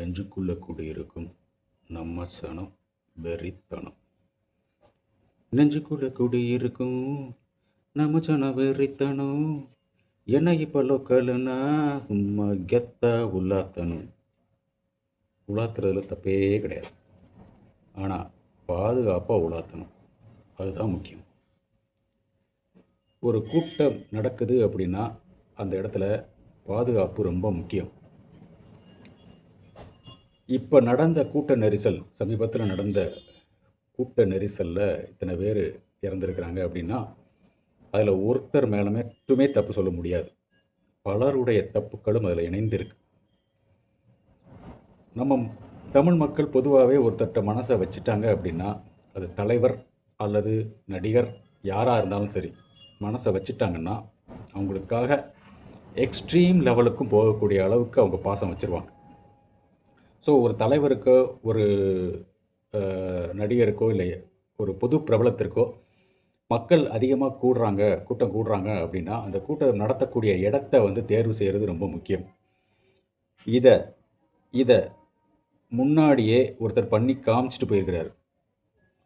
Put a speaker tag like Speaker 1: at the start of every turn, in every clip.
Speaker 1: நெஞ்சுக்குள்ளே குடியிருக்கும் நம்ம சனம் வெறித்தனம். நெஞ்சுக்குள்ளே குடியிருக்கும் நம்ம சனம் வெறித்தனம். என்ன இப்போ லோக்கல்னா சும்மா கெத்தா உலாத்தணும் உலாத்துறதுல தப்பே கிடையாது. ஆனால் பாதுகாப்பாக உலாத்தணும். அதுதான் முக்கியம். ஒரு கூட்டம் நடக்குது அப்படின்னா அந்த இடத்துல பாதுகாப்பு ரொம்ப முக்கியம். இப்போ நடந்த கூட்ட நெரிசல் சமீபத்தில் நடந்த கூட்ட நெரிசலில் இத்தனை பேர் இறந்துருக்கிறாங்க அப்படின்னா அதில் ஒருத்தர் மேலே மட்டுமே தப்பு சொல்ல முடியாது. பலருடைய தப்புக்களும் அதில் இணைந்திருக்கு. நம்ம தமிழ் மக்கள் பொதுவாகவே ஒருத்தட்ட மனசை வச்சுட்டாங்க அப்படின்னா அது தலைவர் அல்லது நடிகர் யாராக இருந்தாலும் சரி மனசை வச்சுட்டாங்கன்னா அவங்களுக்காக எக்ஸ்ட்ரீம் லெவலுக்கும் போகக்கூடிய அளவுக்கு அவங்க பாசம் வச்சுருவாங்க. ஸோ ஒரு தலைவருக்கோ ஒரு நடிகருக்கோ இல்லை ஒரு பொது பிரபலத்திற்கோ மக்கள் அதிகமாக கூடுறாங்க கூட்டம் கூடுறாங்க அப்படின்னா அந்த கூட்டம் நடத்தக்கூடிய இடத்த வந்து தேர்வு செய்கிறது ரொம்ப முக்கியம். இதை இதை முன்னாடியே ஒருத்தர் பண்ணி காமிச்சிட்டு போயிருக்கிறார்.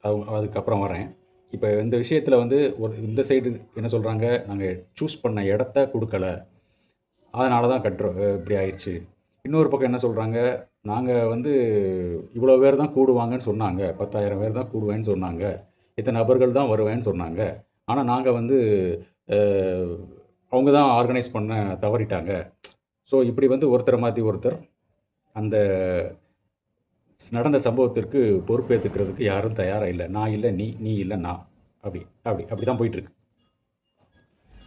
Speaker 1: அவங்க அதுக்கப்புறம் வரேன். இப்போ இந்த விஷயத்தில் வந்து ஒரு இந்த சைடு என்ன சொல்கிறாங்க நாங்கள் சூஸ் பண்ண இடத்த கொடுக்கல. அதனால தான் கட்டுறோம் இப்படி ஆயிடுச்சு இன்னொரு பக்கம் என்ன சொல்கிறாங்க நாங்கள் வந்து இவ்வளோ பேர் தான் கூடுவாங்கன்னு சொன்னாங்க. பத்தாயிரம் பேர் தான் கூடுவேன்னு சொன்னாங்க. இத்தனை நபர்கள் தான் வருவேன்னு சொன்னாங்க. ஆனால் நாங்கள் வந்து அவங்க தான் ஆர்கனைஸ் பண்ண தவறிட்டாங்க. ஸோ இப்படி வந்து ஒருத்தரை மாற்றி ஒருத்தர் அந்த நடந்த சம்பவத்திற்கு பொறுப்பேற்றுக்கிறதுக்கு யாரும் தயாராக இல்லை. நான் இல்லை நீ நீ இல்லை நான். அப்படி அப்படி அப்படி தான் போயிட்டுருக்கு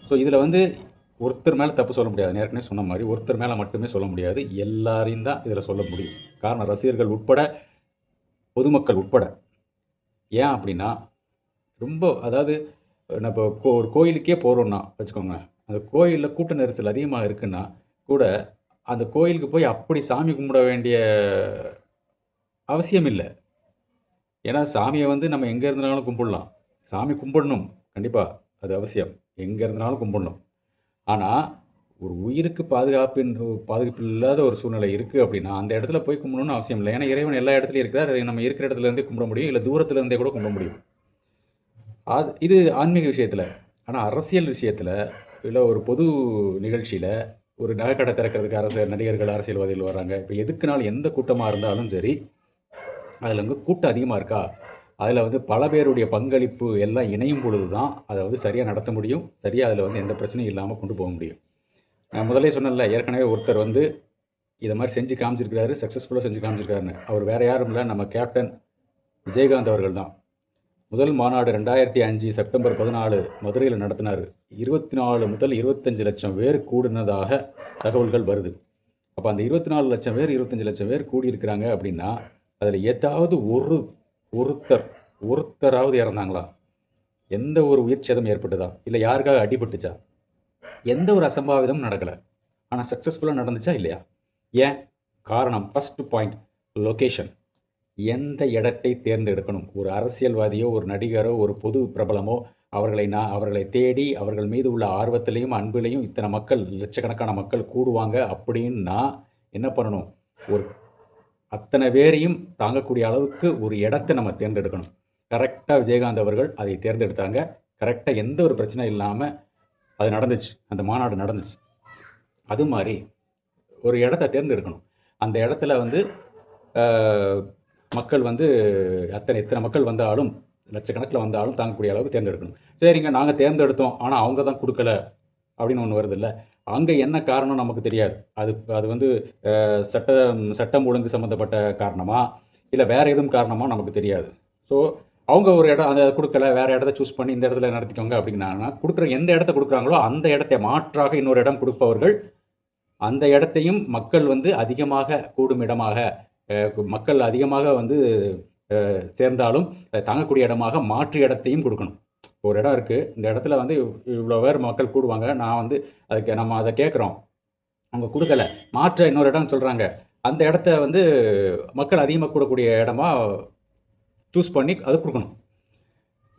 Speaker 1: ஸோ இதில் வந்து ஒருத்தர் மேலே தப்பு சொல்ல முடியாது. நான் ஏற்கனவே சொன்ன மாதிரி ஒருத்தர் மேலே மட்டுமே சொல்ல முடியாது. எல்லாரையும் தான் இதில் சொல்ல முடியும். காரணம் ரசிகர்கள் உட்பட பொதுமக்கள் உட்பட. ஏன் அப்படின்னா ரொம்ப அதாவது நம்ம இப்போ கோ ஒரு கோயிலுக்கே போகிறோன்னா வச்சுக்கோங்க அந்த கோயிலில் கூட்ட நெரிசல் அதிகமாக இருக்குன்னா கூட அந்த கோயிலுக்கு போய் அப்படி சாமி கும்பிட வேண்டிய அவசியம் இல்லை. ஏன்னா சாமியை வந்து நம்ம எங்கே இருந்தாலும் கும்பிடலாம். சாமி கும்பிடணும். கண்டிப்பாக அது அவசியம். எங்கே இருந்தாலும் கும்பிடணும். ஆனால் ஒரு உயிருக்கு பாதுகாப்பின் பாதுகாப்பு இல்லாத ஒரு சூழ்நிலை இருக்குது அப்படின்னா அந்த இடத்துல போய் கும்பிடணும்னு அவசியம் இல்லை. ஏன்னா இறைவன் எல்லா இடத்துலையும் இருக்கிறார். நம்ம இருக்கிற இடத்துலேருந்தே கும்பிட முடியும். இல்லை தூரத்துலேருந்தே கூட கும்பிட முடியும். அது இது ஆன்மீக விஷயத்தில். ஆனால் அரசியல் விஷயத்தில் இல்லை ஒரு பொது நிகழ்ச்சியில் ஒரு நகைக்கடை திறக்கிறதுக்கு அரசு நடிகர்கள் அரசியல்வாதிகள் வராங்க இப்போ எதுக்குனாலும் எந்த கூட்டமாக இருந்தாலும் சரி அதில் வந்து கூட்டம் அதிகமாக இருக்கா? அதில் வந்து பல பேருடைய பங்களிப்பு எல்லாம் இணையும் பொழுது தான் அதை வந்து சரியாக நடத்த முடியும். சரியாக அதில் வந்து எந்த பிரச்சனையும் இல்லாமல் கொண்டு போக முடியும். நான் முதலே சொன்னேன்ல ஏற்கனவே ஒருத்தர் வந்து இதை மாதிரி செஞ்சு காமிச்சிருக்கிறாரு சக்ஸஸ்ஃபுல்லாக செஞ்சு காமிச்சிருக்காருன்னு அவர் வேறு யாரும் இல்லை நம்ம கேப்டன் விஜயகாந்த் அவர்கள் தான் முதல் மாநாடு ரெண்டாயிரத்தி அஞ்சு செப்டம்பர் பதினாலு மதுரையில் நடத்தினார். இருபத்தி நாலு முதல் இருபத்தஞ்சு லட்சம் பேர் கூடினதாக தகவல்கள் வருது. அப்போ அந்த இருபத்தி நாலு லட்சம் பேர் இருபத்தஞ்சு லட்சம் பேர் கூடியிருக்கிறாங்க அப்படின்னா அதில் ஏதாவது ஒரு ஒருத்தர் ஒருத்தராவது இறந்தாங்களா? எந்த ஒரு உயிர் சேதம் ஏற்பட்டுதா? இல்லை யாருக்காக அடிபட்டுச்சா? எந்த ஒரு அசம்பாவிதமும் நடக்கலை. ஆனால் சக்ஸஸ்ஃபுல்லாக நடந்துச்சா இல்லையா? ஏன்? காரணம் ஃபஸ்ட்டு பாயிண்ட் லொக்கேஷன் எந்த இடத்தை தேர்ந்தெடுக்கணும்? ஒரு அரசியல்வாதியோ ஒரு நடிகரோ ஒரு பொது பிரபலமோ அவர்களை நான் அவர்களை தேடி அவர்கள் மீது உள்ள ஆர்வத்திலையும் அன்பிலையும் இத்தனை மக்கள் லட்சக்கணக்கான மக்கள் கூடுவாங்க அப்படின்னா என்ன பண்ணணும்? ஒரு அத்தனை பேரையும் தாங்கக்கூடிய அளவுக்கு ஒரு இடத்தை நம்ம தேர்ந்தெடுக்கணும். கரெக்டாக விஜயகாந்த் அவர்கள் அதை தேர்ந்தெடுத்தாங்க. கரெக்டாக எந்த ஒரு பிரச்சனையும் இல்லாமல் அது நடந்துச்சு. அந்த மாநாடு நடந்துச்சு. அது மாதிரி ஒரு இடத்த தேர்ந்தெடுக்கணும். அந்த இடத்துல வந்து மக்கள் வந்து அத்தனை எத்தனை மக்கள் வந்தாலும் லட்சக்கணக்கில் வந்தாலும் தாங்கக்கூடிய அளவுக்கு தேர்ந்தெடுக்கணும். சரிங்க நாங்கள் தேர்ந்தெடுத்தோம். ஆனால் அவங்க தான் கொடுக்கல அப்படின்னு ஒன்று வருது இல்லை. அங்கே என்ன காரணம் நமக்கு தெரியாது. அது அது வந்து சட்ட சட்டம் ஒழுங்கு சம்மந்தப்பட்ட காரணமா? இல்லை வேறு எதுவும் காரணமா நமக்கு தெரியாது. ஸோ அவங்க ஒரு இடம் அதை கொடுக்கல வேறு இடத்த சூஸ் பண்ணி இந்த இடத்துல நடத்திக்கோங்க அப்படின்னாங்கன்னா கொடுக்குற எந்த இடத்த கொடுக்குறாங்களோ அந்த இடத்தை மாற்றாக இன்னொரு இடம் கொடுப்பவர்கள் அந்த இடத்தையும் மக்கள் வந்து அதிகமாக கூடும் இடமாக மக்கள் அதிகமாக வந்து சேர்ந்தாலும் அதை தாங்கக்கூடிய இடமாக மாற்று இடத்தையும் கொடுக்கணும். ஒரு இடம் இருக்குது இந்த இடத்துல வந்து இவ்வளோ பேர் மக்கள் கூடுவாங்க. நான் வந்து அதுக்கு நம்ம அதை கேட்குறோம். அவங்க கொடுக்கல. மாற்ற இன்னொரு இடம் சொல்கிறாங்க அந்த இடத்த வந்து மக்கள் அதிகமாக கூடக்கூடிய இடமா சூஸ் பண்ணி அது கொடுக்கணும்.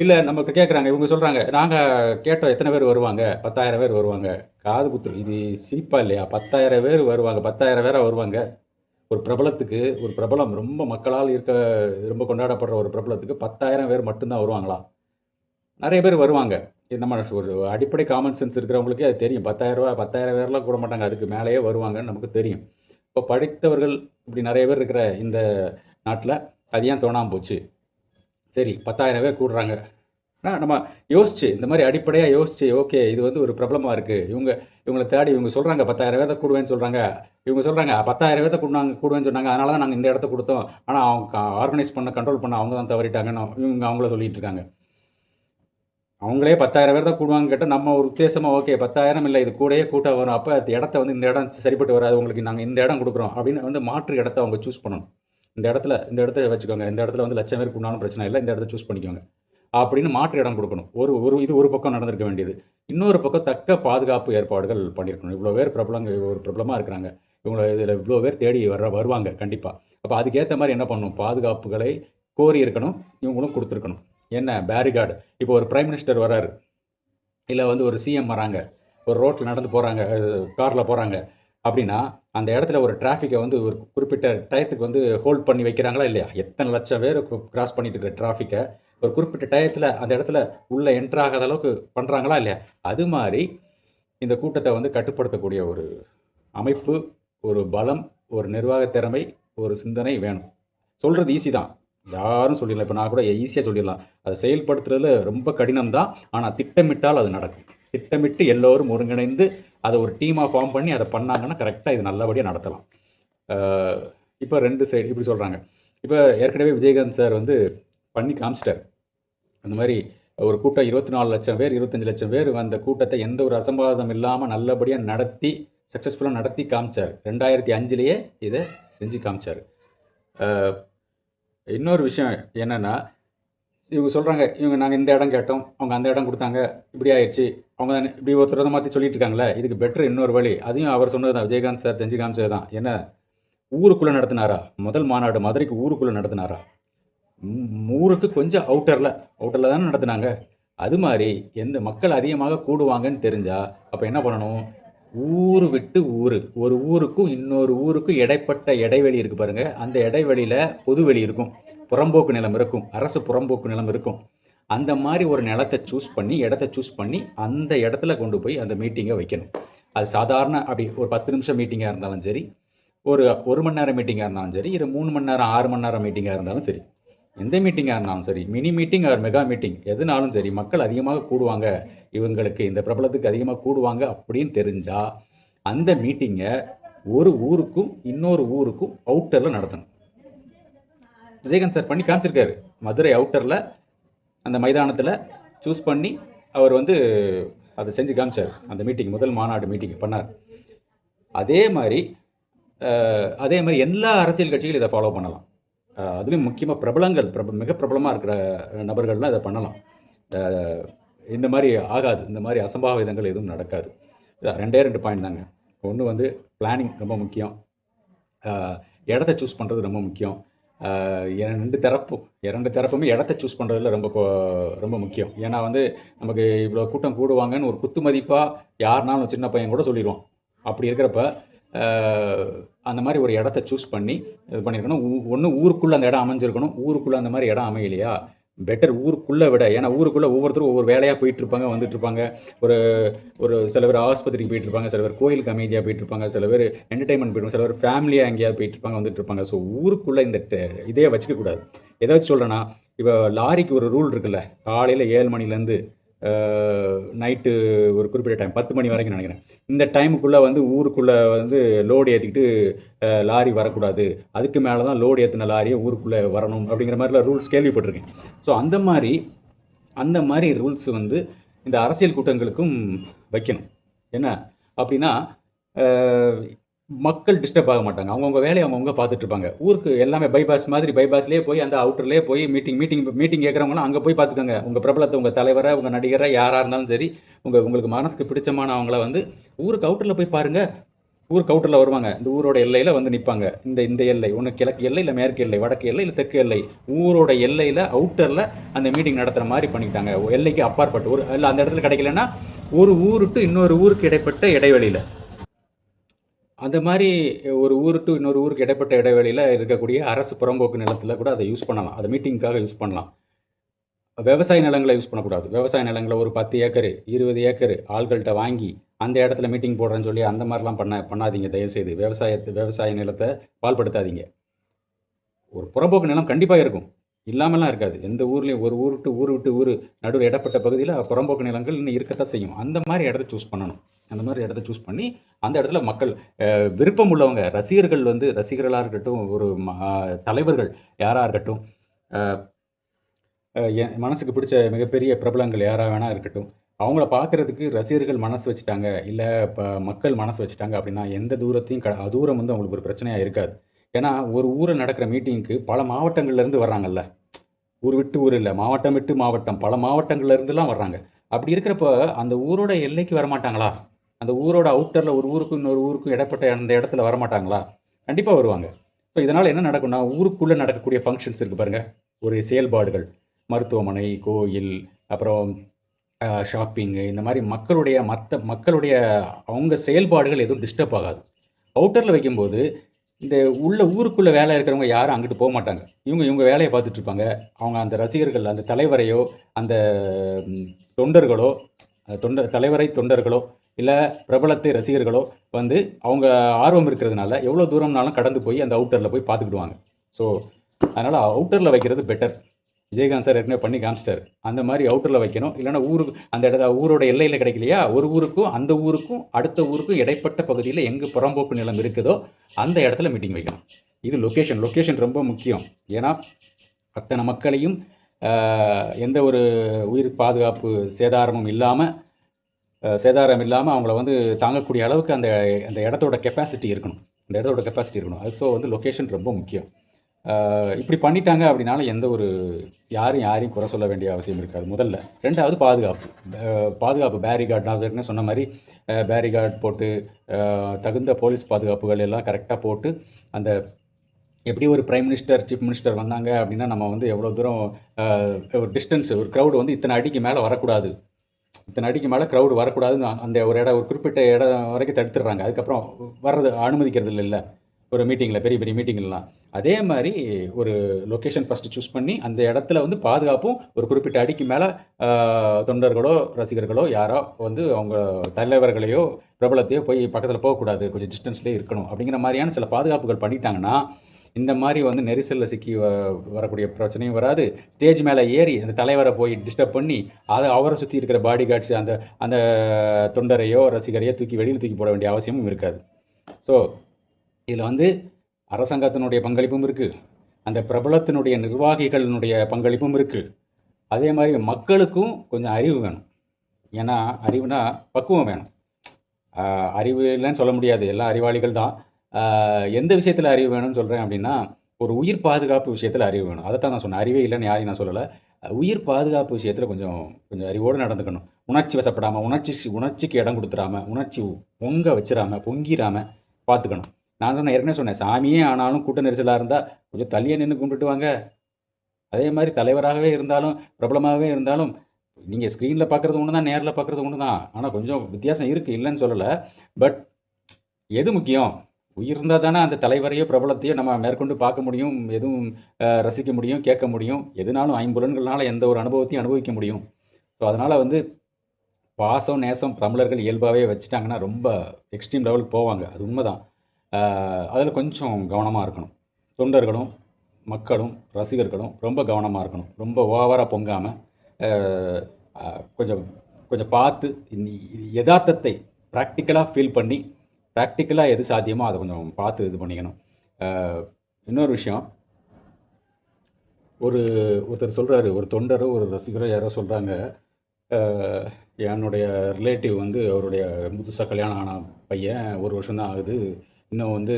Speaker 1: இல்லை நமக்கு கேட்குறாங்க. இவங்க சொல்கிறாங்க நாங்கள் கேட்டோம் எத்தனை பேர் வருவாங்க? பத்தாயிரம் பேர் வருவாங்க. காது குத்து இது சீப்பா இல்லையா? பத்தாயிரம் பேர் வருவாங்க. பத்தாயிரம் பேராக வருவாங்க. ஒரு பிரபலத்துக்கு ஒரு பிரபலம் ரொம்ப மக்களால் இருக்க ரொம்ப கொண்டாடப்படுற ஒரு பிரபலத்துக்கு பத்தாயிரம் பேர் மட்டும்தான் வருவாங்களா? நிறைய பேர் வருவாங்க. நம்ம ஒரு அடிப்படை காமன் சென்ஸ் இருக்கிறவங்களுக்கே அது தெரியும். பத்தாயிரரூபா பத்தாயிரம் பேர்லாம் கூட மாட்டாங்க. அதுக்கு மேலேயே வருவாங்கன்னு நமக்கு தெரியும். இப்போ படித்தவர்கள் இப்படி நிறைய பேர் இருக்கிற இந்த நாட்டில் அது ஏன் தோணாமல் போச்சு? சரி பத்தாயிரம் பேர் கூடுறாங்க. ஆனால் நம்ம யோசிச்சு இந்த மாதிரி அடிப்படையாக யோசிச்சு ஓகே இது வந்து ஒரு பிரபலமாக இருக்குது இவங்க இவங்களை தேடி இவங்க சொல்கிறாங்க பத்தாயிரம் பேர்த்த கூடுவேன்னு சொல்கிறாங்க இவங்க சொல்கிறாங்க பத்தாயிரம் பேர்த்த கூடுவாங்க கூடுவேன்னு சொன்னாங்க. அதனால தான் நாங்கள் இந்த இடத்த கொடுத்தோம். ஆனால் அவங்க ஆர்கனைஸ் பண்ண கண்ட்ரோல் பண்ண அவங்க தான் தவறிட்டாங்கன்னு இவங்க அவங்கள சொல்லிகிட்டு இருக்காங்க. அவங்களே பத்தாயிரம் பேர் தான் கூடுவாங்க கேட்டால் நம்ம ஒரு உத்தேசமாக ஓகே பத்தாயிரம் இல்லை இது கூடயே கூட்டம் வரும். அப்போ அந்த இடத்த வந்து இந்த இடம் சரிப்பட்டு வராது. உங்களுக்கு நாங்கள் இந்த இடம் கொடுக்குறோம். அப்படின்னு வந்து மாற்று இடத்த அவங்க சூஸ் பண்ணணும். இந்த இடத்துல இந்த இடத்த வச்சுக்கோங்க. இந்த இடத்துல வந்து லட்சம் பேர் கூடாலும் பிரச்சனை இல்லை. இந்த இடத்த சூஸ் பண்ணிக்கோங்க. அப்படின்னு மாற்று இடம் கொடுக்கணும். ஒரு ஒரு இது ஒரு பக்கம் நடந்திருக்க வேண்டியது. இன்னொரு பக்கம் தக்க பாதுகாப்பு ஏற்பாடுகள் பண்ணியிருக்கணும் இவ்வளோ பேர் பிரபலங்க ஒரு பிரபலமாக இருக்கிறாங்க. இவங்களை இதில் இவ்வளோ பேர் தேடி வர வருவாங்க கண்டிப்பாக அப்போ அதுக்கேற்ற மாதிரி என்ன பண்ணணும்? பாதுகாப்புகளை கோரி இருக்கணும். இவங்களும் கொடுத்துருக்கணும். என்ன பேரிகார்டு இப்போ ஒரு பிரைம் மினிஸ்டர் வராரு. இல்லை வந்து ஒரு சிஎம் வராங்க. ஒரு ரோட்டில் நடந்து போகிறாங்க காரில் போகிறாங்க அப்படின்னா அந்த இடத்துல ஒரு டிராஃபிக்கை வந்து ஒரு குறிப்பிட்ட டயத்துக்கு வந்து ஹோல்ட் பண்ணி வைக்கிறாங்களா இல்லையா? எத்தனை லட்சம் பேர் கிராஸ் பண்ணிட்டு இருக்கிற டிராஃபிக்கை ஒரு குறிப்பிட்ட டயத்தில் அந்த இடத்துல உள்ளே என்ட்ரு ஆகாத அளவுக்கு பண்ணுறாங்களா இல்லையா? அது மாதிரி இந்த கூட்டத்தை வந்து கட்டுப்படுத்தக்கூடிய ஒரு அமைப்பு ஒரு பலம் ஒரு நிர்வாக திறமை ஒரு சிந்தனை வேணும். சொல்கிறது ஈஸி தான். யாரும் சொல்லிடலாம். இப்போ நான் கூட ஈஸியாக சொல்லிடலாம். அதை செயல்படுத்துறதுல ரொம்ப கடினம் தான் ஆனால் திட்டமிட்டால் அது நடக்கும். திட்டமிட்டு எல்லோரும் ஒருங்கிணைந்து அதை ஒரு டீமாக ஃபார்ம் பண்ணி அதை பண்ணாங்கன்னா கரெக்டாக இது நல்லபடியாக நடத்தலாம். இப்போ ரெண்டு சைடு இப்படி சொல்கிறாங்க இப்போ ஏற்கனவே விஜயகாந்த் சார் வந்து பண்ணி காமிச்சிட்டார். அந்த மாதிரி ஒரு கூட்டம் இருபத்தி நாலு லட்சம் பேர் இருபத்தஞ்சி லட்சம் பேர் அந்த கூட்டத்தை எந்த ஒரு அசம்பாதம் இல்லாமல் நல்லபடியாக நடத்தி சக்ஸஸ்ஃபுல்லாக நடத்தி காமிச்சார். ரெண்டாயிரத்தி அஞ்சுலேயே இதை செஞ்சு காமிச்சார். இன்னொரு விஷயம் என்னென்னா இவங்க சொல்கிறாங்க இவங்க நாங்கள் இந்த இடம் கேட்டோம் அவங்க அந்த இடம் கொடுத்தாங்க இப்படி ஆயிடுச்சு. அவங்க இப்படி ஒருத்தர் மாற்றி சொல்லிட்டு இருக்காங்களே இதுக்கு பெட்ரு இன்னொரு வழி. அதையும் அவர் சொன்னது தான் விஜயகாந்த் சார் செஞ்சு காமிச்சது தான். என்ன? ஊருக்குள்ளே நடத்தினாரா? முதல் மாநாடு மதுரைக்கு ஊருக்குள்ளே நடத்தினாரா? ஊருக்கு கொஞ்சம் அவுட்டரில் அவுட்டரில் தானே நடத்தினாங்க. அது மாதிரி எந்த மக்கள் அதிகமாக கூடுவாங்கன்னு தெரிஞ்சால் அப்போ என்ன பண்ணணும்? ஊர் விட்டு ஊர். ஒரு ஊருக்கும் இன்னொரு ஊருக்கும் இடைப்பட்ட இடைவெளி இருக்குது பாருங்கள் அந்த இடைவெளியில் பொதுவெளி இருக்கும். புறம்போக்கு நிலம் இருக்கும். அரசு புறம்போக்கு நிலம் இருக்கும். அந்த மாதிரி ஒரு நிலத்தை சூஸ் பண்ணி இடத்த சூஸ் பண்ணி அந்த இடத்துல கொண்டு போய் அந்த மீட்டிங்கை வைக்கணும். அது சாதாரண அப்படி ஒரு பத்து நிமிஷம் மீட்டிங்காக இருந்தாலும் சரி ஒரு ஒரு மணி நேரம் மீட்டிங்காக இருந்தாலும் சரி இல்லை மூணு மணி நேரம் ஆறு மணி நேரம் மீட்டிங்காக இருந்தாலும் சரி. எந்த மீட்டிங்காக இருந்தாலும் சரி mini meeting or mega meeting எதுனாலும் சரி மக்கள் அதிகமாக கூடுவாங்க. இவங்களுக்கு இந்த பிரபலத்துக்கு அதிகமாக கூடுவாங்க அப்படின்னு தெரிஞ்சால் அந்த மீட்டிங்கை ஒரு ஊருக்கும் இன்னொரு ஊருக்கும் அவுட்டரில் நடத்தணும். விஜயகாந்த் சார் பண்ணி காமிச்சிருக்காரு. மதுரை அவுட்டரில் அந்த மைதானத்தில் சூஸ் பண்ணி அவர் வந்து அதை செஞ்சு காமிச்சார். அந்த மீட்டிங் முதல் மாநாடு மீட்டிங் பண்ணார். அதே மாதிரி அதே மாதிரி எல்லா அரசியல் கட்சிகளும் இதை ஃபாலோ பண்ணலாம். அதுலேயும் முக்கியமாக பிரபலங்கள் பிரப மிக பிரபலமாக இருக்கிற நபர்கள்லாம் இதை பண்ணலாம். இந்த மாதிரி ஆகாது. இந்த மாதிரி அசம்பாவிதங்கள் எதுவும் நடக்காது. ரெண்டே ரெண்டு பாயிண்ட் தாங்க. ஒன்று வந்து பிளானிங் ரொம்ப முக்கியம். இடத்த சூஸ் பண்ணுறது ரொம்ப முக்கியம். ரெண்டு தரப்பும் இரண்டு தரப்புமே இடத்த சூஸ் பண்ணுறதுல ரொம்ப ரொம்ப முக்கியம். ஏன்னா வந்து நமக்கு இவ்வளோ கூட்டம் கூடுவாங்கன்னு ஒரு குத்து மதிப்பாக யாருனாலும் சின்ன பையன் கூட சொல்லிடுவோம் அப்படி இருக்கிறப்ப அந்த மாதிரி ஒரு இடத்த சூஸ் பண்ணி இது பண்ணியிருக்கணும். ஒன்று ஊருக்குள்ளே அந்த இடம் அமைஞ்சிருக்கணும். ஊருக்குள்ளே அந்த மாதிரி இடம் அமையலையா? பெட்டர் ஊருக்குள்ளே விட ஏன்னா ஊருக்குள்ளே ஒவ்வொருத்தரும் ஒவ்வொரு வேலையாக போயிட்டுருப்பாங்க வந்துட்டுருப்பாங்க. ஒரு ஒரு சில பேர் ஆஸ்பத்திரிக்கு போயிட்டுருப்பாங்க சில பேர் கோயிலுக்கு அமைதியாக போயிட்டுருப்பாங்க சில பேர் என்டர்டைன்மெண்ட் போயிட்டு சில பேர் ஃபேமிலியாக எங்கேயாவது போயிட்டுருப்பாங்க வந்துட்டுருப்பாங்க. ஸோ ஊருக்குள்ளே இந்த இதையே வச்சுக்கக்கூடாது. எதை வச்சு சொல்கிறேன்னா இப்போ லாரிக்கு ஒரு ரூல் இருக்குல்ல காலையில் ஏழு மணிலேருந்து நைட்டு ஒரு குறிப்பிட்ட டைம் பத்து மணி வரைக்கும் நினைக்கிறேன். இந்த டைமுக்குள்ளே வந்து ஊருக்குள்ளே வந்து லோடு ஏற்றிக்கிட்டு லாரி வரக்கூடாது. அதுக்கு மேலே தான் லோடு ஏற்றின லாரியை ஊருக்குள்ளே வரணும் அப்படிங்கிற மாதிரிலாம் ரூல்ஸ் கேள்விப்பட்டிருக்கேன். ஸோ அந்த மாதிரி அந்த மாதிரி ரூல்ஸ் வந்து இந்த அரசியல் கூட்டங்களுக்கும் வைக்கணும். என்ன அப்படின்னா மக்கள் டிஸ்டர்ப் ஆக மாட்டாங்க. அவங்கவுங்க வேலையை அவங்கவுங்க பார்த்துட்டு இருப்பாங்க ஊருக்கு எல்லாமே பைபாஸ் மாதிரி பைபாஸ்லேயே போய் அந்த அவுட்டர்லேயே போய் மீட்டிங் மீட்டிங் மீட்டிங் கேட்குறவங்களாம் அங்கே போய் பார்த்துக்கோங்க. உங்கள் பிரபலத்தை உங்கள் தலைவரை உங்கள் நடிகரை யாராக இருந்தாலும் சரி உங்கள் உங்களுக்கு மனசுக்கு பிடிச்சமானவங்கள வந்து ஊருக்கு அவுட்டரில் போய் பாருங்கள் ஊருக்கு அவுட்டரில் வருவாங்க. இந்த ஊரோட எல்லையில் வந்து நிற்பாங்க இந்த இந்த எல்லை ஒன்று கிழக்கு எல்லை இல்லை மேற்கு எல்லை வடக்கு எல்லை இல்லை தெற்கு எல்லை. ஊரோட எல்லையில் அவுட்டரில் அந்த மீட்டிங் நடத்துகிற மாதிரி பண்ணிக்கிட்டாங்க. எல்லைக்கு அப்பாற்பட்டு ஒரு இல்லை அந்த இடத்துல கிடைக்கலன்னா ஒரு ஊரு டு இன்னொரு ஊருக்கு இடைப்பட்ட இடைவெளியில். அந்த மாதிரி ஒரு ஊர் டு இன்னொரு ஊருக்கு இடைப்பட்ட இடைவெளியில் இருக்கக்கூடிய அரசு புறம்போக்கு நிலத்தில் கூட அதை யூஸ் பண்ணலாம். அதை மீட்டிங்க்காக யூஸ் பண்ணலாம். விவசாய நிலங்களை யூஸ் பண்ணக்கூடாது. விவசாய நிலங்களை ஒரு 10 ஏக்கரு, 20 ஏக்கரு ஆள்கள்கிட்ட வாங்கி, அந்த இடத்துல மீட்டிங் போடுறேன்னு சொல்லி அந்த மாதிரிலாம் பண்ண பண்ணாதீங்க தயவுசெய்து. விவசாயத்து விவசாய நிலத்தை பால்படுத்தாதீங்க ஒரு புறம்போக்கு நிலம் கண்டிப்பாக இருக்கும். இல்லாமலாம் இருக்காது. எந்த ஊர்லேயும் ஒரு ஊர் விட்டு ஊர் விட்டு ஊர் நடுவில் இடப்பட்ட பகுதியில் புறம்போக்கு நிலங்கள் இன்னும் இருக்கத்தான் செய்யும். அந்த மாதிரி இடத்த சூஸ் பண்ணணும். அந்த மாதிரி இடத்த சூஸ் பண்ணி, அந்த இடத்துல மக்கள் விருப்பம் உள்ளவங்க, ரசிகர்கள் வந்து ரசிகர்களாக இருக்கட்டும், ஒரு ம தலைவர்கள் யாராக இருக்கட்டும், என் மனசுக்கு பிடிச்ச மிகப்பெரிய பிரபலங்கள் யாராக வேணா இருக்கட்டும், அவங்கள பார்க்கறதுக்கு ரசிகர்கள் மனசு வச்சுட்டாங்க, இல்லை இப்போ மக்கள் மனசு வச்சுட்டாங்க அப்படின்னா, எந்த தூரத்தையும் க தூரம் வந்து அவங்களுக்கு ஒரு பிரச்சனையாக இருக்காது. ஏன்னா, ஒரு ஊரில் நடக்கிற மீட்டிங்க்கு பல மாவட்டங்கள்லேருந்து வர்றாங்கல்ல. ஊர் விட்டு ஊர் இல்லை மாவட்டம் விட்டு மாவட்டம். பல மாவட்டங்கள்லேருந்துலாம் வர்றாங்க. அப்படி இருக்கிறப்ப, அந்த ஊரோட எல்லைக்கு வரமாட்டாங்களா? அந்த ஊரோட அவுட்டரில் ஒரு ஊருக்கும் இன்னொரு ஊருக்கும் இடப்பட்ட அந்த இடத்துல வரமாட்டாங்களா? கண்டிப்பாக வருவாங்க. ஸோ இதனால் என்ன நடக்கும்னா, ஊருக்குள்ளே நடக்கக்கூடிய ஃபங்க்ஷன்ஸ் இருக்குது பாருங்கள் ஒரு செயல்பாடுகள். மருத்துவமனை, கோயில், அப்புறம் ஷாப்பிங்கு இந்த மாதிரி மக்களுடைய மற்ற மக்களுடைய அவங்க செயல்பாடுகள் எதுவும் டிஸ்டர்ப் ஆகாது. அவுட்டரில் வைக்கும்போது, இந்த உள்ள ஊருக்குள்ளே வேலை இருக்கிறவங்க யாரும் அங்கிட்டு போக மாட்டாங்க இவங்க இவங்க வேலையை பார்த்துட்டு இருப்பாங்க. அவங்க அந்த ரசிகர்கள், அந்த தலைவரையோ, அந்த தொண்டர்களோ, தொண்ட தலைவரை தொண்டர்களோ, இல்லை பிரபலத்தை ரசிகர்களோ வந்து அவங்க ஆர்வம் இருக்கிறதுனால, எவ்வளோ தூரம்னாலும் கடந்து போய் அந்த அவுட்டரில் போய் பார்த்துக்கிடுவாங்க. ஸோ, அதனால் அவுட்டரில் வைக்கிறது பெட்டர். விஜயகாந்த் சார் ஏற்கனவே பண்ணி காமிச்சிட்டார் அந்த மாதிரி அவுட்டரில் வைக்கணும். இல்லைனா ஊருக்கு அந்த இடத்த ஊரோட எல்லையில் கிடைக்கலையா, ஒரு ஊருக்கும், அந்த ஊருக்கும், அடுத்த ஊருக்கும் இடைப்பட்ட பகுதியில் எங்கே புறம்போக்கு நிலம் இருக்குதோ, அந்த இடத்துல மீட்டிங் வைக்கணும். இது லொக்கேஷன் லொக்கேஷன் ரொம்ப முக்கியம். ஏன்னா, அத்தனை மக்களையும் எந்த ஒரு உயிர் பாதுகாப்பு சேதாரமும் இல்லாமல் சேதாரம் இல்லாமல் அவங்கள வந்து தாங்கக்கூடிய அளவுக்கு அந்த அந்த இடத்தோட கெப்பாசிட்டி இருக்கணும். அந்த இடத்தோட கெப்பாசிட்டி இருக்கணும். அது ஸோ வந்து லொக்கேஷன் ரொம்ப முக்கியம். இப்படி பண்ணிட்டாங்க அப்படின்னால எந்த ஒரு யாரும் யாரையும் குறை சொல்ல வேண்டிய அவசியம் இருக்காது முதல்ல. ரெண்டாவது பாதுகாப்பு. பாதுகாப்பு பேரிகார்ட் நான் சொன்ன மாதிரி பேரிகார்ட் போட்டு, தகுந்த போலீஸ் பாதுகாப்புகள் எல்லாம் கரெக்டாக போட்டு, அந்த எப்படி ஒரு பிரைம் மினிஸ்டர், சீஃப் மினிஸ்டர் வந்தாங்க அப்படின்னா, நம்ம வந்து எவ்வளோ தூரம் ஒரு டிஸ்டன்ஸ் ஒரு க்ரௌடு வந்து இத்தனை அடிக்கு மேலே வரக்கூடாது. இத்தனை அடிக்கு மேலே க்ரௌடு வரக்கூடாதுன்னு அந்த ஒரு இடம் ஒரு குறிப்பிட்ட இடம் வரைக்கும் தடுத்துடுறாங்க. அதுக்கப்புறம் வர்றது அனுமதிக்கிறது இல்லை ஒரு மீட்டிங்கில் பெரிய பெரிய மீட்டிங்லாம் அதே மாதிரி ஒரு லொக்கேஷன் ஃபஸ்ட்டு சூஸ் பண்ணி, அந்த இடத்துல வந்து பாதுகாப்பும் ஒரு குறிப்பிட்ட அடிக்கு மேலே தொண்டர்களோ, ரசிகர்களோ யாரோ வந்து அவங்க தலைவர்களையோ, பிரபலத்தையோ போய் பக்கத்தில் போகக்கூடாது. கொஞ்சம் டிஸ்டன்ஸ்லேயே இருக்கணும். அப்படிங்கிற மாதிரியான சில பாதுகாப்புகள் பண்ணிட்டாங்கன்னா, இந்த மாதிரி வந்து நெரிசலில் சிக்கி வ வரக்கூடிய பிரச்சனையும் வராது. ஸ்டேஜ் மேலே ஏறி அந்த தலைவரை போய் டிஸ்டர்ப் பண்ணி, அதை அவரை சுற்றி இருக்கிற பாடி கார்ட்ஸ் அந்த அந்த தொண்டரையோ, ரசிகரையோ தூக்கி வெளியில் தூக்கி போட வேண்டிய அவசியமும் இருக்காது. ஸோ, இதில் வந்து அரசாங்கத்தினுடைய பங்களிப்பும் இருக்குது அந்த பிரபலத்தினுடைய நிர்வாகிகளினுடைய பங்களிப்பும் இருக்குது அதே மாதிரி மக்களுக்கும் கொஞ்சம் அறிவு வேணும். ஏன்னா, அறிவுனா பக்குவம் வேணும். அறிவு இல்லைன்னு சொல்ல முடியாது. எல்லாம் அறிவாளிகள் தான். எந்த விஷயத்தில் அறிவு வேணும்னு சொல்கிறேன் அப்படின்னா, ஒரு உயிர் பாதுகாப்பு விஷயத்தில் அறிவு வேணும். அதத்தான் நான் சொன்னேன். அறிவே இல்லைன்னு யாரையும் நான் சொல்லலை உயிர் பாதுகாப்பு விஷயத்தில் கொஞ்சம் கொஞ்சம் அறிவோடு நடந்துக்கணும். உணர்ச்சி வசப்படாமல் உணர்ச்சி உணர்ச்சிக்கு இடம் குடுத்துறாம, உணர்ச்சி பொங்க வச்சிடாம பொங்கிடாமல் பார்த்துக்கணும். நான் சொன்னேன் ஏற்கனவே சொன்னேன். சாமியே ஆனாலும் கூட்ட நெரிசலாக இருந்தால் கொஞ்சம் தள்ளியே நின்று கும்பிட்டு வாங்க. அதே மாதிரி தலைவராகவே இருந்தாலும், பிரபலமாகவே இருந்தாலும், நீங்கள் ஸ்க்ரீனில் பார்க்கறது ஒன்று தான், நேரில் பார்க்குறது ஒன்று தான். ஆனால் கொஞ்சம் வித்தியாசம் இருக்குது இல்லைன்னு சொல்லலை பட் எது முக்கியம்? உயிர் தானே அந்த தலைவரையோ, பிரபலத்தையோ நம்ம மேற்கொண்டு பார்க்க முடியும். எதுவும் ரசிக்க முடியும், கேட்க முடியும். எதுனாலும் ஐம்புலன்கள்னால எந்த ஒரு அனுபவத்தையும் அனுபவிக்க முடியும். ஸோ, அதனால் வந்து பாசம், நேசம் தமிழர்கள் இயல்பாகவே வச்சுட்டாங்கன்னா, ரொம்ப எக்ஸ்ட்ரீம் லெவலுக்கு போவாங்க. அது உண்மைதான் அதில் கொஞ்சம் கவனமாக இருக்கணும். தொண்டர்களும், மக்களும், ரசிகர்களும் ரொம்ப கவனமாக இருக்கணும். ரொம்ப ஓவராக பொங்காமல் கொஞ்சம் கொஞ்சம் பார்த்து யதார்த்தத்தை எதார்த்தத்தை ஃபீல் பண்ணி, ப்ராக்டிக்கலாக எது சாத்தியமோ அதை கொஞ்சம் பார்த்து இது பண்ணிக்கணும். இன்னொரு விஷயம். ஒரு ஒருத்தர் சொல்கிறாரு ஒரு தொண்டரோ, ஒரு ரசிகரோ யாரோ சொல்கிறாங்க என்னுடைய ரிலேட்டிவ் வந்து அவருடைய முதுசாக கல்யாணம் ஆன பையன் ஒரு வருஷம்தான் ஆகுது. இன்னும் வந்து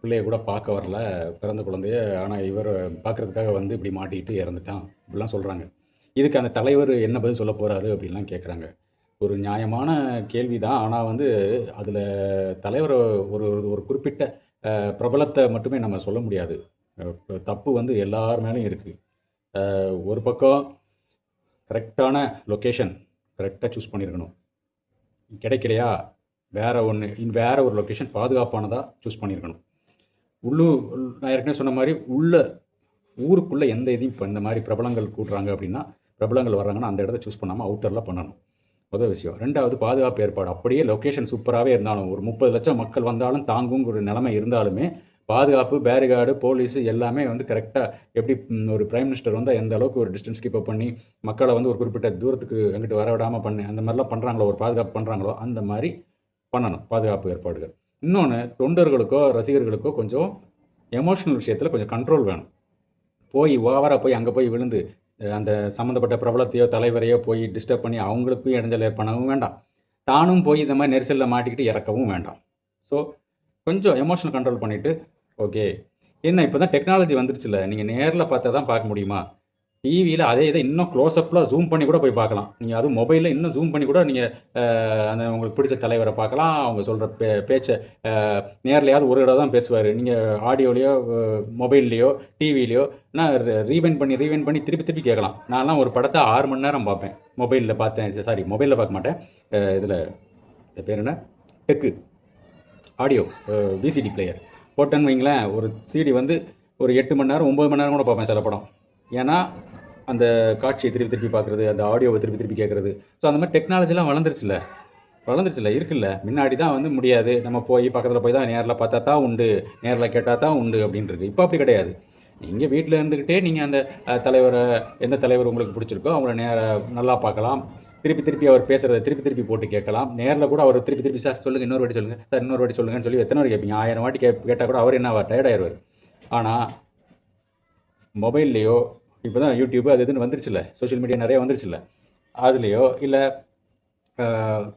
Speaker 1: பிள்ளைய கூட பார்க்க வரல. பிறந்த குழந்தைய. ஆனால் இவர் பார்க்குறதுக்காக வந்து இப்படி மாட்டிக்கிட்டு இறந்துட்டான். இப்படிலாம் சொல்கிறாங்க இதுக்கு அந்த தலைவர் என்ன பதில் சொல்ல போகிறாரு அப்படின்லாம் கேட்குறாங்க ஒரு நியாயமான கேள்வி தான். ஆனா வந்து அதுல தலைவர ஒரு ஒரு குறிப்பிட்ட அ பிரபலத்த மட்டுமே நம்ம சொல்ல முடியாது. அ தப்பு வந்து எல்லார் மேலயும் இருக்கு. அ ஒரு பக்கம் கரெக்ட்டான லொகேஷன் கரெக்ட்டா சூஸ் பண்ணியிருக்கணும். கிடைக்கலையா, வேற ஒன்று வேறு ஒரு லொக்கேஷன் பாதுகாப்பானதாக சூஸ் பண்ணியிருக்கணும் உள்ளூர் நான் ஏற்கனவே சொன்ன மாதிரி உள்ள ஊருக்குள்ளே எந்த இதையும் இப்போ இந்த மாதிரி பிரபலங்கள் கூட்டுறாங்க அப்படின்னா பிரபலங்கள் வர்றாங்கன்னா அந்த இடத்த சூஸ் பண்ணாமல் அவுட்டரில் பண்ணணும் முதல் விஷயம். ரெண்டாவது பாதுகாப்பு ஏற்பாடு. அப்படியே லொக்கேஷன் சூப்பராகவே இருந்தாலும் ஒரு முப்பது லட்சம் மக்கள் வந்தாலும் தாங்குங்கிற ஒரு நிலைமை இருந்தாலுமே பாதுகாப்பு பேரிகார்டு போலீஸு எல்லாமே வந்து கரெக்டாக எப்படி ஒரு பிரைம் மினிஸ்டர் வந்தால் எந்த அளவுக்கு ஒரு டிஸ்டன்ஸ் கீப் அப் பண்ணி மக்களை வந்து ஒரு குறிப்பிட்ட தூரத்துக்கு அங்கிட்டு வர விடாமல் பண்ணி அந்த மாதிரிலாம் பண்ணுறாங்களோ ஒரு பாதுகாப்பு பண்ணுறாங்களோ அந்த மாதிரி பண்ணணும் பாதுகாப்பு ஏற்பாடுகள். இன்னொன்று தொண்டர்களுக்கோ ரசிகர்களுக்கோ கொஞ்சம் எமோஷனல் விஷயத்தில் கொஞ்சம் கண்ட்ரோல் வேணும். போய் ஓவராக போய் அங்கே போய் விழுந்து அந்த சம்மந்தப்பட்ட பிரபலத்தையோ தலைவரையோ போய் டிஸ்டர்ப் பண்ணி அவங்களுக்கும் இடைஞ்சல் ஏற்படவும் வேண்டாம். தானும் போய் இந்த மாதிரி நெரிசலில் மாட்டிக்கிட்டு இறக்கவும் வேண்டாம். ஸோ கொஞ்சம் எமோஷனல் கண்ட்ரோல் பண்ணிவிட்டு ஓகே என்ன இப்போ தான் டெக்னாலஜி வந்துருச்சுல. நீங்கள் நேரில் பார்த்தா தான் பார்க்க முடியுமா? டிவியில் அதே இதை இன்னும் க்ளோஸ்அப்பில் ஜூம் பண்ணி கூட போய் பார்க்கலாம். நீங்கள் அதுவும் மொபைலில் இன்னும் ஜூம் பண்ணி கூட நீங்கள் அந்த உங்களுக்கு பிடிச்ச தலைவரை பார்க்கலாம். அவங்க சொல்கிற பே பேச்சை நேர்லையாவது ஒரு இடம் தான் பேசுவார். நீங்கள் ஆடியோலையோ மொபைல்லையோ டிவிலையோ நான் ரீவைண்ட் பண்ணி ரீவைண்ட் பண்ணி திருப்பி திருப்பி கேட்கலாம். நான்லாம் ஒரு படத்தை ஆறு மணி நேரம் பார்ப்பேன். மொபைலில் பார்த்தேன். சாரி மொபைலில் பார்க்க மாட்டேன். இதில் பேர் என்ன? டெக்கு. ஆடியோ விசிடி பிளேயர் போட்டேன்னு வைங்களேன் ஒரு சிடி வந்து ஒரு எட்டு மணி நேரம் ஒம்பது மணி நேரம் கூட பார்ப்பேன் சில படம். ஏன்னா அந்த காட்சியை திருப்பி திருப்பி பார்க்குறது அந்த ஆடியோவை திருப்பி திருப்பி கேட்குறது. ஸோ அந்த மாதிரி டெக்னாலஜிலாம் வளர்ந்துருச்சுல்ல? வளர்ந்துருச்சுல்ல? இருக்குல்ல? முன்னாடி தான் வந்து முடியாது. நம்ம போய் பக்கத்தில் போய் தான் நேரில் பார்த்தா தான் உண்டு நேரில் கேட்டால் தான் உண்டு அப்படின்றது இப்போ அப்படி கிடையாது. நீங்கள் வீட்டில் இருந்துக்கிட்டே நீங்கள் அந்த தலைவரை எந்த தலைவர் உங்களுக்கு பிடிச்சிருக்கோ அவங்கள நேர நல்லா பார்க்கலாம். திருப்பி திருப்பி அவர் பேசுகிறத திருப்பி திருப்பி போட்டு கேட்கலாம். நேரில் கூட அவர் திருப்பி திருப்பி சார் சொல்லுங்கள் இன்னொரு வாட்டி சொல்லுங்கள் சார் இன்னொரு வாட்டி சொல்லுங்கன்னு சொல்லி எத்தனை வாட்டி கேட்பீங்க? ஆயிரம் வாட்டி கே கேட்டால் கூட அவர் என்ன டயர்ட் ஆயிடுவார். ஆனால் மொபைல்லையோ இப்போ தான் யூடியூப் அது இதுன்னு வந்துருச்சுல்ல. சோஷியல் மீடியா நிறைய வந்துருச்சுல்ல. அதுலேயோ இல்லை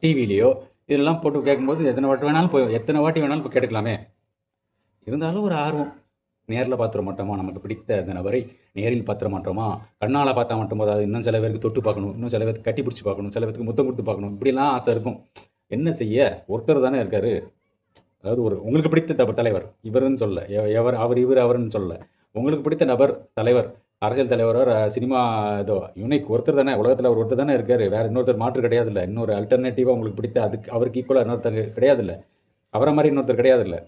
Speaker 1: டிவிலேயோ இதெல்லாம் போட்டு கேட்கும்போது எத்தனை வாட்டி வேணாலும் போய் எத்தனை வாட்டி வேணாலும் போய் கேட்டுக்கலாமே. இருந்தாலும் ஒரு ஆர்வம். நேரில் பார்த்துட மாட்டோமா? நமக்கு பிடித்த அந்த நபரை நேரில் பார்த்துட மாட்டோமா? கண்ணால் பார்த்தா மட்டும் அது இன்னும் சில பேருக்கு தொட்டு பார்க்கணும். இன்னும் சில பேருக்கு கட்டி பிடிச்சி பார்க்கணும். சில பேருக்கு முத்தம் கொடுத்து பார்க்கணும். இப்படிலாம் ஆசை இருக்கும். என்ன செய்ய? ஒருத்தர் தானே இருக்கார். அதாவது ஒரு உங்களுக்கு பிடித்த தப தலைவர். இவருன்னு சொல்ல. எவர் அவர் இவர் அவர்னு சொல்ல. உங்களுக்கு பிடித்த நபர் தலைவர். அரசியல் தலைவரோ சினிமா இதோ யூனிக் ஒருத்தர் தானே உலகத்தில் அவர் ஒருத்தர் தானே இருக்கார். வேறு இன்னொருத்தர் மாற்று கிடையாது இல்லை இன்னொரு அல்டர்னேட்டிவாக உங்களுக்கு பிடித்த அதுக்கு அவருக்கு ஈக்குவலாக இன்னொருத்தர் கிடையாதுல்ல. அவரை மாதிரி இன்னொருத்தர் கிடையாதுல்ல.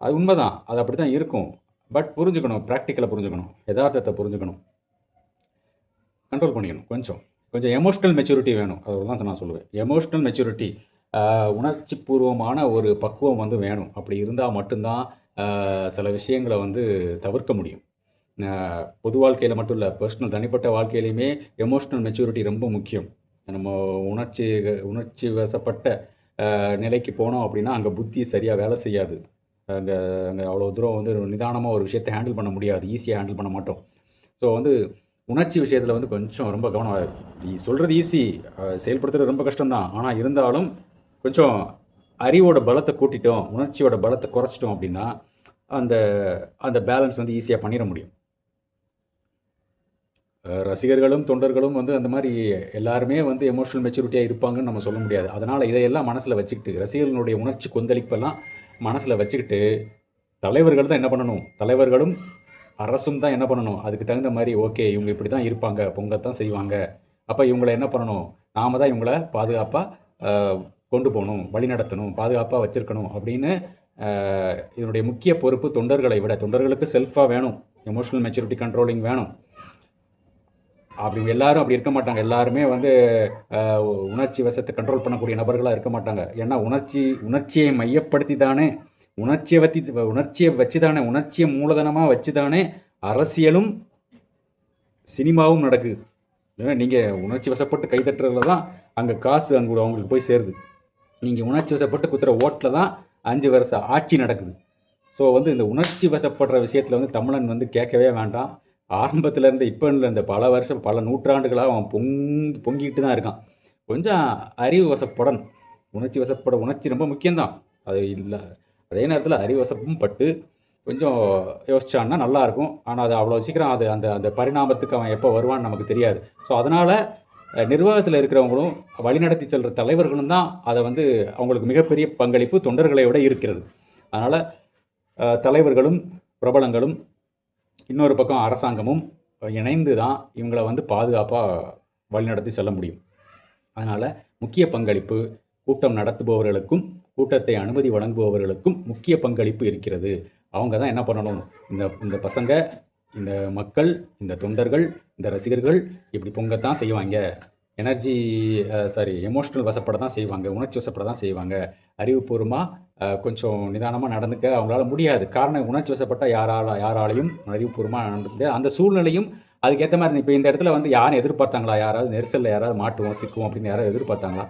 Speaker 1: அது உண்மைதான். அது அப்படி தான் இருக்கும். பட் புரிஞ்சுக்கணும் ப்ராக்டிக்கலாக புரிஞ்சுக்கணும். யதார்த்தத்தை புரிஞ்சுக்கணும். கண்ட்ரோல் பண்ணிக்கணும் கொஞ்சம். கொஞ்சம் எமோஷ்னல் மெச்சூரிட்டி வேணும். அதுதான் நான் சொல்லுவேன். எமோஷ்னல் மெச்சூரிட்டி உணர்ச்சி பூர்வமான ஒரு பக்குவம் வந்து வேணும். அப்படி இருந்தால் மட்டும்தான் சில விஷயங்களை வந்து தவிர்க்க முடியும். பொது வாழ்க்கையில் மட்டும் இல்லை பர்சனல் தனிப்பட்ட வாழ்க்கையிலையுமே எமோஷ்னல் மெச்சூரிட்டி ரொம்ப முக்கியம். நம்ம உணர்ச்சி உணர்ச்சி வசப்பட்ட நிலைக்கு போனோம் அப்படின்னா அங்கே புத்தி சரியாக வேலை செய்யாது. அங்கே அங்கே அவ்வளோ தூரம் வந்து நிதானமாக ஒரு விஷயத்தை ஹேண்டில் பண்ண முடியாது. ஈஸியாக ஹேண்டில் பண்ண மாட்டோம். ஸோ வந்து உணர்ச்சி விஷயத்தில் வந்து கொஞ்சம் ரொம்ப கவனம் நீ சொல்கிறது ஈஸி செயல்படுத்துறது ரொம்ப கஷ்டம்தான். ஆனால் இருந்தாலும் கொஞ்சம் அறிவோட பலத்தை கூட்டிட்டோம் உணர்ச்சியோட பலத்தை குறைச்சிட்டோம் அப்படின்னா அந்த அந்த பேலன்ஸ் வந்து ஈஸியாக பண்ணிட முடியும். ரசிகர்களும் தொண்டர்களும் வந்து அந்த மாதிரி எல்லாருமே வந்து எமோஷனல் மெச்சூரிட்டியாக இருப்பாங்கன்னு நம்ம சொல்ல முடியாது. அதனால் இதையெல்லாம் மனசில் வச்சுக்கிட்டு ரசிகர்களுடைய உணர்ச்சி கொந்தளிப்பெல்லாம் மனசில் வச்சுக்கிட்டு தலைவர்கள் தான் என்ன பண்ணணும்? தலைவர்களும் அரசும் தான் என்ன பண்ணணும்? அதுக்கு தகுந்த மாதிரி ஓகே இவங்க இப்படி தான் இருப்பாங்க பொங்கத்தான் செய்வாங்க. அப்போ இவங்களை என்ன பண்ணணும்? நாம தான் இவங்கள பாதுகாப்பாக கொண்டு போகணும் வழி நடத்தணும் பாதுகாப்பாக வச்சுருக்கணும் அப்படின்னு இதனுடைய முக்கிய பொறுப்பு தொண்டர்களை விட தொண்டர்களுக்கு செல்ஃபாக வேணும். எமோஷனல் மெச்சூரிட்டி கண்ட்ரோலிங் வேணும். அப்படி எல்லாரும் அப்படி இருக்க மாட்டாங்க. எல்லாருமே வந்து உணர்ச்சி வசத்தை கண்ட்ரோல் பண்ணக்கூடிய நபர்களாக இருக்க மாட்டாங்க. ஏன்னா உணர்ச்சி உணர்ச்சியை மையப்படுத்தி தானே உணர்ச்சியை வத்தி உணர்ச்சியை வச்சு தானே உணர்ச்சியை மூலதனமாக வச்சு தானே அரசியலும் சினிமாவும் நடக்குது. ஏன்னா நீங்கள் உணர்ச்சி வசப்பட்டு கைதட்டுறதுல தான் அங்கே காசு அங்கே அவங்களுக்கு போய் சேருது. நீங்கள் உணர்ச்சி வசப்பட்டு குத்துற ஓட்டில் தான் அஞ்சு வருஷம் ஆட்சி நடக்குது. ஸோ வந்து இந்த உணர்ச்சி வசப்படுற விஷயத்தில் வந்து தமிழன் வந்து கேட்கவே வேண்டாம். ஆரம்பத்துலேருந்து இருந்து இப்போ இருந்த பல வருஷம் பல நூற்றாண்டுகளாக அவன் பொங்கி பொங்கிட்டு தான் இருக்கான். கொஞ்சம் அறிவு வசப்படன் உணர்ச்சி வசப்பட உணர்ச்சி ரொம்ப முக்கியம்தான். அது இல்லை அதே நேரத்தில் அறிவு வசப்பும் பட்டு கொஞ்சம் யோசிச்சான்னா நல்லாயிருக்கும் ஆனால் அது அவ்வளோ சீக்கிரம் அது அந்த அந்த பரிணாமத்துக்கு அவன் எப்போ வருவான்னு நமக்கு தெரியாது. ஸோ அதனால் நிர்வாகத்தில் இருக்கிறவங்களும் வழிநடத்தி செல்கிற தலைவர்களும் தான் அதை வந்து அவங்களுக்கு மிகப்பெரிய பங்களிப்பு தொண்டர்களை விட இருக்கிறது. அதனால் தலைவர்களும் பிரபலங்களும் இன்னொரு பக்கம் அரசாங்கமும் இணைந்து தான் இவங்களை வந்து பாதுகாப்பாக வழிநடத்தி செல்ல முடியும். அதனால் முக்கிய பங்களிப்பு கூட்டம் நடத்துபவர்களுக்கும் கூட்டத்தை அனுமதி வழங்குபவர்களுக்கும் முக்கிய பங்களிப்பு இருக்கிறது. அவங்க தான் என்ன பண்ணணும்? இந்த இந்த பசங்க இந்த மக்கள் இந்த தொண்டர்கள் இந்த ரசிகர்கள் இப்படி பொங்கத்தான் செய்வாங்க. எனர்ஜி சாரி எமோஷ்னல் வசப்பட தான் செய்வாங்க உணர்ச்சி வசப்பட தான் செய்வாங்க. அறிவுபூர்வமாக கொஞ்சம் நிதானமாக நடந்துக்க அவங்களால முடியாது. காரணம் உணர்ச்சி வசப்பட்ட யாரால யாராலையும் அறிவுபூர்வமாக நடந்துக்க முடியாது. அந்த சூழ்நிலையும் அதுக்கேற்ற மாதிரி இப்போ இந்த இடத்துல வந்து யாரும் எதிர்பார்த்தாங்களா? யாராவது நெரிசலில் யாராவது மாட்டுவோம் சிக்குவோம் அப்படின்னு யாராவது எதிர்பார்த்தாங்களா?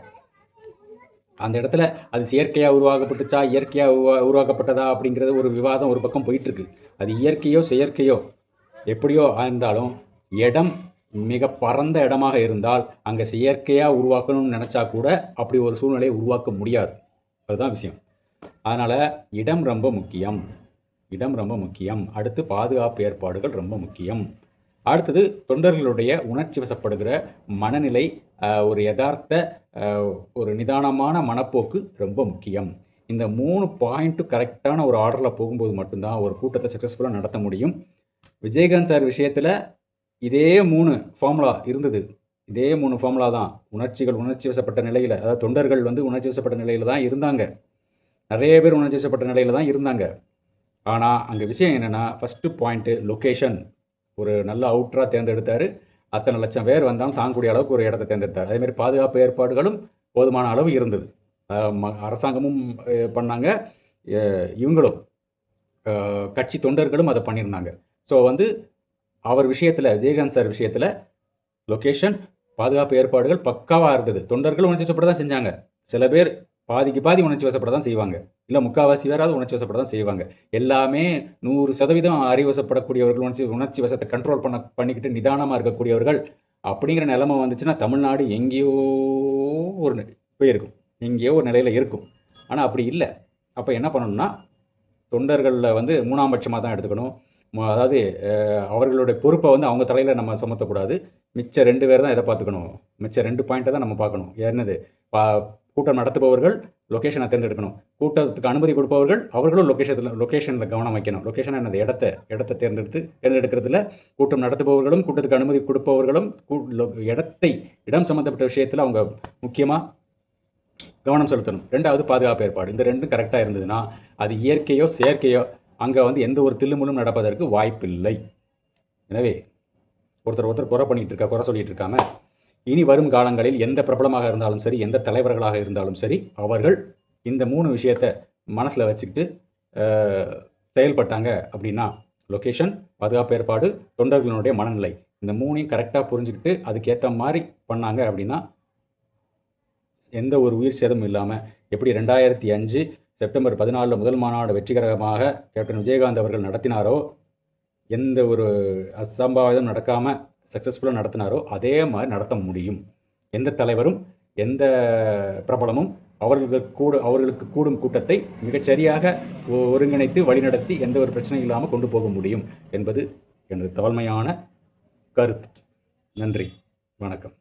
Speaker 1: அந்த இடத்துல அது செயற்கையாக உருவாக்கப்பட்டுச்சா? இயற்கையாக உருவா உருவாக்கப்பட்டதா? அப்படிங்கிறது ஒரு விவாதம் ஒரு பக்கம் போயிட்டுருக்கு அது இயற்கையோ செயற்கையோ எப்படியோ இருந்தாலும் இடம் மிக பரந்த இடமாக இருந்தால் அங்கே செயற்கையாக உருவாக்கணும்னு நினச்சா கூட அப்படி ஒரு சூழ்நிலையை உருவாக்க முடியாது. அதுதான் விஷயம். அதனால் இடம் ரொம்ப முக்கியம். இடம் ரொம்ப முக்கியம். அடுத்து பாதுகாப்பு ஏற்பாடுகள் ரொம்ப முக்கியம். அடுத்தது தொண்டர்களுடைய உணர்ச்சி வசப்படுகிற மனநிலை ஒரு யதார்த்த ஒரு நிதானமான மனப்போக்கு ரொம்ப முக்கியம். இந்த மூணு பாயிண்ட்டும் கரெக்டான ஒரு ஆர்டரில் போகும்போது மட்டும்தான் ஒரு கூட்டத்தை சக்ஸஸ்ஃபுல்லாக நடத்த முடியும். விஜயகாந்த் சார் விஷயத்தில் இதே மூணு ஃபார்முலா இருந்தது. இதே மூணு ஃபார்முலா தான். உணர்ச்சிகள் உணர்ச்சி வசப்பட்ட நிலையில் அதாவது தொண்டர்கள் வந்து உணர்ச்சி வசப்பட்ட நிலையில் தான் இருந்தாங்க. நிறைய பேர் உணர்ச்சி வசப்பட்ட நிலையில் தான் இருந்தாங்க. ஆனால் அங்கே விஷயம் என்னென்னா ஃபஸ்ட்டு பாயிண்ட்டு லொக்கேஷன் ஒரு நல்ல அவுட்டராக தேர்ந்தெடுத்தார். அத்தனை லட்சம் பேர் வந்தாலும் தாங்கக்கூடிய அளவுக்கு ஒரு இடத்தை தேர்ந்தெடுத்தார். அதேமாதிரி பாதுகாப்பு ஏற்பாடுகளும் போதுமான அளவு இருந்தது. ம- அரசாங்கமும் பண்ணாங்க. இவங்களும் கட்சி தொண்டர்களும் அதை பண்ணியிருந்தாங்க. ஸோ வந்து அவர் விஷயத்தில் விஜயகாந்த் சார் விஷயத்தில் லொக்கேஷன் பாதுகாப்பு ஏற்பாடுகள் பக்காவாக இருந்தது. தொண்டர்கள் உணர்ச்சி வசப்பட தான் செஞ்சாங்க. சில பேர் பாதிக்கு பாதி உணர்ச்சி வசப்பட தான் செய்வாங்க. இல்லை முக்கால்வாசி பேராவது உணர்ச்சி வசப்பட தான் செய்வாங்க. எல்லாமே நூறு சதவீதம் அறிவசப்படக்கூடியவர்கள் உணர்ச்சி உணர்ச்சி வசத்தை கண்ட்ரோல் பண்ண பண்ணிக்கிட்டு நிதானமாக இருக்கக்கூடியவர்கள் அப்படிங்கிற நிலைமை வந்துச்சுன்னா தமிழ்நாடு எங்கேயோ ஒரு போயிருக்கும். எங்கேயோ ஒரு நிலையில் இருக்கும். ஆனால் அப்படி இல்லை. அப்போ என்ன பண்ணணும்னா தொண்டர்களில் வந்து மூணாம் பட்சமாக தான் எடுத்துக்கணும். அதாவது அவர்களுடைய பொறுப்பை வந்து அவங்க தலையில் நம்ம சுமத்தக்கூடாது. மிச்ச ரெண்டு பேர் தான் இதை பார்த்துக்கணும்? மிச்ச ரெண்டு பாயிண்ட்டை தான் நம்ம பார்க்கணும். என்னது? பா கூட்டம் நடத்துபவர்கள் லொக்கேஷனை தேர்ந்தெடுக்கணும். கூட்டத்துக்கு அனுமதி கொடுப்பவர்கள் அவர்களும் லொக்கேஷனில் லொக்கேஷனில் கவனம் வைக்கணும். லொக்கேஷன் என்னது? இடத்த இடத்தை தேர்ந்தெடுத்து தேர்ந்தெடுக்கிறதுல கூட்டம் நடத்துபவர்களும் கூட்டத்துக்கு அனுமதி கொடுப்பவர்களும் கூ- இடத்தை இடம் சம்மந்தப்பட்ட விஷயத்தில் அவங்க முக்கியமாக கவனம் செலுத்தணும். ரெண்டாவது பாதுகாப்பு ஏற்பாடு. இந்த ரெண்டும் கரெக்டாக இருந்ததுன்னா அது இயற்கையோ செயற்கையோ அங்கே வந்து எந்த ஒரு தில்லுமுள்ளும் நடப்பதற்கு வாய்ப்பில்லை. எனவே ஒருத்தர் ஒருத்தர் குறை பண்ணிட்டு இருக்கா குறை சொல்லிட்டு இருக்காம இனி வரும் காலங்களில் எந்த பிரபலமாக இருந்தாலும் சரி எந்த தலைவர்களாக இருந்தாலும் சரி அவர்கள் இந்த மூணு விஷயத்தை மனசில் வச்சுக்கிட்டு செயல்பட்டாங்க அப்படின்னா லொக்கேஷன் பாதுகாப்பு ஏற்பாடு தொண்டர்களினுடைய மனநிலை இந்த மூணையும் கரெக்டாக புரிஞ்சுக்கிட்டு அதுக்கேற்ற மாதிரி பண்ணாங்க அப்படின்னா எந்த ஒரு உயிர் சேதமும் இல்லாமல் எப்படி ரெண்டாயிரத்தி அஞ்சு செப்டம்பர் பதினாலில் முதல் மாநாடு வெற்றிகரமாக கேப்டன் விஜயகாந்த் அவர்கள் நடத்தினாரோ எந்த ஒரு அசம்பாவிதம் நடக்காமல் சக்ஸஸ்ஃபுல்லாக நடத்தினாரோ அதே மாதிரி நடத்த முடியும். எந்த தலைவரும் எந்த பிரபலமும் அவர்களுக்கு கூட அவர்களுக்கு கூடும் கூட்டத்தை மிகச்சரியாக ஒருங்கிணைத்து வழிநடத்தி எந்த ஒரு பிரச்சனையும் இல்லாமல் கொண்டு போக முடியும் என்பது எனது தாழ்மையான கருத்து. நன்றி. வணக்கம்.